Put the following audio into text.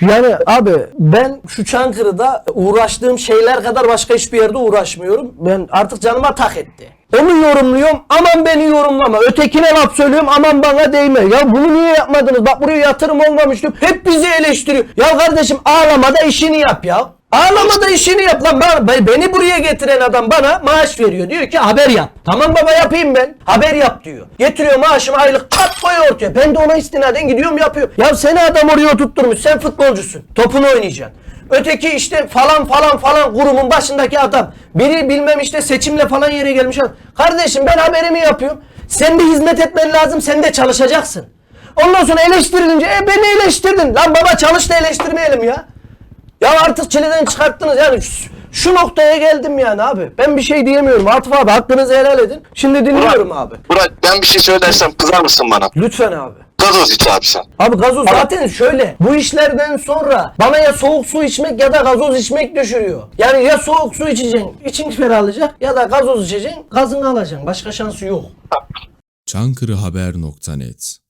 Yani abi ben şu Çankırı'da uğraştığım şeyler kadar başka hiçbir yerde uğraşmıyorum. Ben artık canıma tak etti. Onu yorumluyorum aman beni yorumlama. Ötekine laf söylüyorum aman bana değme. Ya bunu niye yapmadınız? Bak buraya yatırım olmamış. Hep bizi eleştiriyor. Ya kardeşim ağlamada işini yap ya. Ağlamada işini yap lan. Ben- Beni buraya getiren adam bana maaş veriyor. Diyor ki haber yap. Tamam baba yapayım ben. Haber yap diyor. Getiriyor maaşımı aylık kat koyuyor ortaya. Ben de ona istinaden gidiyorum yapıyorum. Ya seni adam oraya tutturmuş. Sen futbolcusun. Topunu oynayacaksın. Öteki işte falan falan falan kurumun başındaki adam. Biri bilmem işte seçimle falan yere gelmiş. Kardeşim ben haberimi yapıyorum. Sen de hizmet etmen lazım. Sen de çalışacaksın. Ondan sonra eleştirilince e beni eleştirdin. Lan baba çalış da eleştirmeyelim ya. Artık çileden çıkarttınız yani şu, şu noktaya geldim yani abi. Ben bir şey diyemiyorum. Atıf abi hakkınızı helal edin. Şimdi dinliyorum abi. Burak ben bir şey söylersem kızar mısın bana? Lütfen abi. Gazoz iç abi sen. Abi gazoz zaten şöyle. Bu işlerden sonra bana ya soğuk su içmek ya da gazoz içmek düşürüyor. Yani ya soğuk su içeceksin, için ferahlayacak ya da gazoz içeceksin, gazını alacaksın. Başka şansı yok. çankırıhaber.net